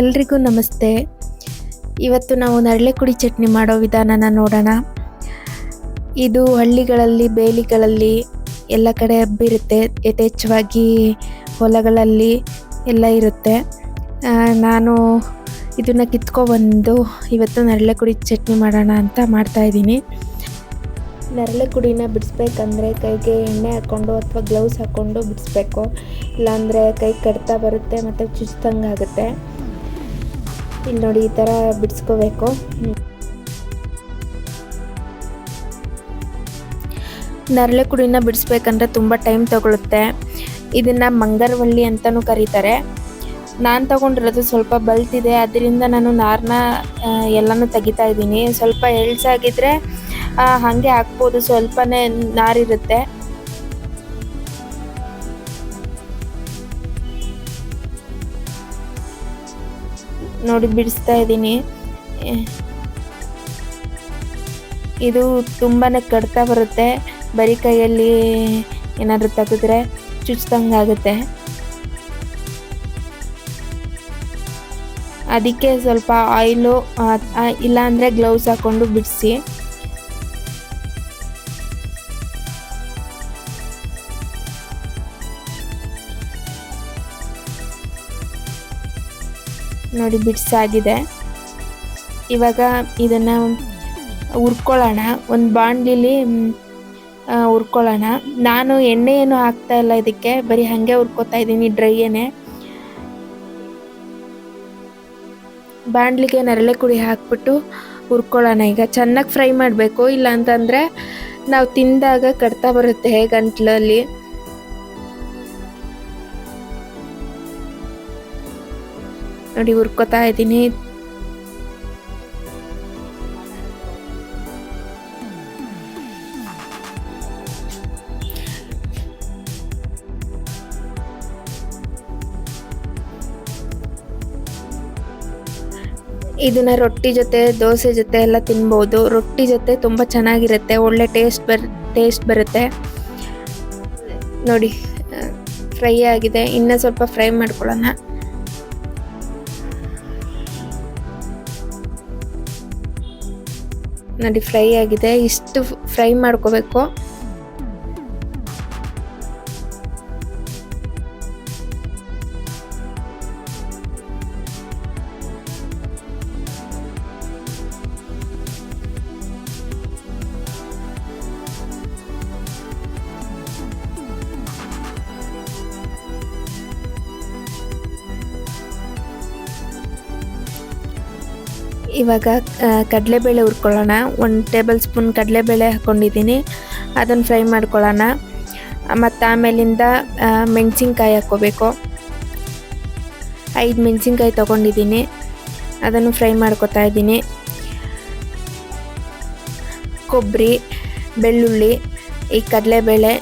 ಎಲ್ರಿಗೂ ನಮಸ್ತೆ. ಇವತ್ತು ನಾವು ನರಳೆ ಕುಡಿ ಚಟ್ನಿ ಮಾಡೋ ವಿಧಾನನ ನೋಡೋಣ. ಇದು ಹಳ್ಳಿಗಳಲ್ಲಿ, ಬೇಲಿಗಳಲ್ಲಿ ಎಲ್ಲ ಕಡೆ ಹಬ್ಬಿರುತ್ತೆ. ಯಥೇಚ್ಛವಾಗಿ ಹೊಲಗಳಲ್ಲಿ ಎಲ್ಲ ಇರುತ್ತೆ. ನಾನು ಇದನ್ನು ಕಿತ್ಕೊಬಂದು ಇವತ್ತು ನರಳೆ ಕುಡಿ ಚಟ್ನಿ ಮಾಡೋಣ ಅಂತ ಮಾಡ್ತಾಯಿದ್ದೀನಿ ನರಳೆ ಕುಡಿನ ಬಿಡಿಸ್ಬೇಕಂದ್ರೆ ಕೈಗೆ ಎಣ್ಣೆ ಹಾಕ್ಕೊಂಡು ಅಥವಾ ಗ್ಲೌಸ್ ಹಾಕ್ಕೊಂಡು ಬಿಡಿಸ್ಬೇಕು. ಇಲ್ಲಾಂದರೆ ಕೈ ಕಡ್ತಾ ಬರುತ್ತೆ ಮತ್ತು ಚುಚ್ದಂಗೆ ಆಗುತ್ತೆ ಇಲ್ಲಿ ನೋಡಿ ಈ ಥರ ಬಿಡಿಸ್ಕೋಬೇಕು. ನರಳೆ ಕುಡಿನ ಬಿಡಿಸ್ಬೇಕಂದ್ರೆ ತುಂಬ ಟೈಮ್ ತಗೊಳುತ್ತೆ. ಇದನ್ನು ಮಂಗರವಳ್ಳಿ ಅಂತಲೂ ಕರೀತಾರೆ. ನಾನು ತಗೊಂಡಿರೋದು ಸ್ವಲ್ಪ ಬಲ್ತಿದೆ ಅದರಿಂದ ನಾನು ನಾರನ್ನ ಎಲ್ಲನೂ ತೆಗಿತಾ ಇದ್ದೀನಿ. ಸ್ವಲ್ಪ ಎಳ್ಸಾಗಿದ್ದರೆ ಹಾಗೆ ಹಾಕ್ಬೋದು, ಸ್ವಲ್ಪನೇ ನಾರಿರುತ್ತೆ. ನೋಡಿ, ಬಿಡಿಸ್ತಾ ಇದ್ದೀನಿ. ಇದು ತುಂಬಾ ಕಡ್ತಾ ಬರುತ್ತೆ. ಬರೀ ಕೈಯಲ್ಲಿ ಏನಾದರೂ ತೆಗೆದ್ರೆ ಚುಚ್ದಂಗೆ ಆಗುತ್ತೆ. ಅದಕ್ಕೆ ಸ್ವಲ್ಪ ಆಯಿಲು ಇಲ್ಲಾಂದರೆ ಗ್ಲೌಸ್ ಹಾಕ್ಕೊಂಡು ಬಿಡಿಸಿ. ನೋಡಿ ಬಿಡಿಸಾಗಿದೆ. ಇವಾಗ ಇದನ್ನು ಹುರ್ಕೊಳ್ಳೋಣ. ಒಂದು ಬಾಂಡ್ಲಿಲಿ ಹುರ್ಕೊಳ್ಳೋಣ. ನಾನು ಎಣ್ಣೆ ಏನು ಹಾಕ್ತಾ ಇಲ್ಲ ಇದಕ್ಕೆ. ಬರೀ ಹಾಗೆ ಹುರ್ಕೋತಾ ಇದ್ದೀನಿ ಡ್ರೈಯೇನೆ. ಬಾಣಲಿಗೆ ನರಳೆ ಕುಡಿ ಹಾಕ್ಬಿಟ್ಟು ಹುರ್ಕೊಳ್ಳೋಣ. ಈಗ ಚೆನ್ನಾಗಿ ಫ್ರೈ ಮಾಡಬೇಕು. ಇಲ್ಲ ಅಂತಂದರೆ ನಾವು ತಿಂದಾಗ ಕಡ್ತಾ ಬರುತ್ತೆ ಗಂಟ್ಲಲ್ಲಿ. ನೋಡಿ, ಹುರ್ಕೋತಾ ಇದ್ದೀನಿ. ಇದನ್ನ ರೊಟ್ಟಿ ಜೊತೆ, ದೋಸೆ ಜೊತೆ ಎಲ್ಲ ತಿನ್ಬೋದು. ರೊಟ್ಟಿ ಜೊತೆ ತುಂಬ ಚೆನ್ನಾಗಿರುತ್ತೆ. ಒಳ್ಳೆ ಟೇಸ್ಟ್ ಬರ್, ಟೇಸ್ಟ್ ಬರುತ್ತೆ. ನೋಡಿ ಫ್ರೈ ಆಗಿದೆ. ಇನ್ನೂ ಸ್ವಲ್ಪ ಫ್ರೈ ಮಾಡ್ಕೊಳ್ಳೋಣ. ನೋಡಿ ಫ್ರೈ ಆಗಿದೆ. ಇಷ್ಟು ಫ್ರೈ ಮಾಡ್ಕೋಬೇಕು. ಇವಾಗ ಕಡಲೆಬೇಳೆ ಹುರ್ಕೊಳ್ಳೋಣ. ಒಂದು ಟೇಬಲ್ ಸ್ಪೂನ್ ಕಡಲೆಬೇಳೆ ಹಾಕ್ಕೊಂಡಿದ್ದೀನಿ ಅದನ್ನು ಫ್ರೈ ಮಾಡ್ಕೊಳ್ಳೋಣ. ಮತ್ತು ಆಮೇಲಿಂದ ಮೆಣಸಿನ್ಕಾಯಿ ಹಾಕ್ಕೋಬೇಕು. ಐದು ಮೆಣಸಿನ್ಕಾಯಿ ತೊಗೊಂಡಿದ್ದೀನಿ. ಅದನ್ನು ಫ್ರೈ ಮಾಡ್ಕೊತಾ ಇದ್ದೀನಿ. ಕೊಬ್ಬರಿ ಬೆಳ್ಳುಳ್ಳಿ, ಈ ಕಡಲೆಬೇಳೆ,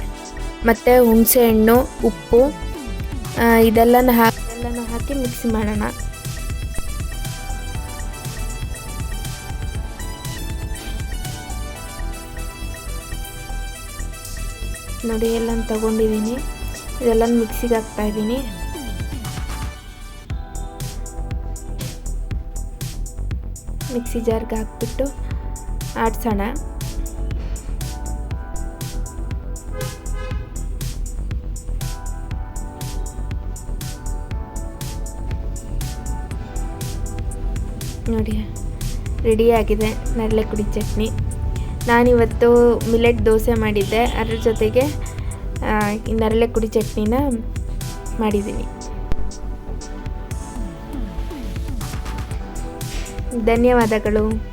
ಮತ್ತು ಹುಣಸೆಹಣ್ಣು, ಉಪ್ಪು ಇದೆಲ್ಲನ ಹಾಕಿ ಎಲ್ಲನೂ ಹಾಕಿ ಮಿಕ್ಸಿ ಮಾಡೋಣ. ನೋಡಿ ಎಲ್ಲ ತಗೊಂಡಿದ್ದೀನಿ ಇದೆಲ್ಲ ಮಿಕ್ಸಿಗೆ ಹಾಕ್ತಾ ಇದ್ದೀನಿ ಮಿಕ್ಸಿ ಜಾರ್ಗೆ ಹಾಕ್ಬಿಟ್ಟು ಆಡ್ಸೋಣ. ನೋಡಿ ರೆಡಿಯಾಗಿದೆ ನರಳೆಕುಡಿ ಚಟ್ನಿ. ನಾನಿವತ್ತು ಮಿಲೆಟ್ ದೋಸೆ ಮಾಡಿದ್ದೆ. ಅದ್ರ ಜೊತೆಗೆ ನರಳೆ ಕುಡಿ ಚಟ್ನಿನ ಮಾಡಿದ್ದೀನಿ. ಧನ್ಯವಾದಗಳು.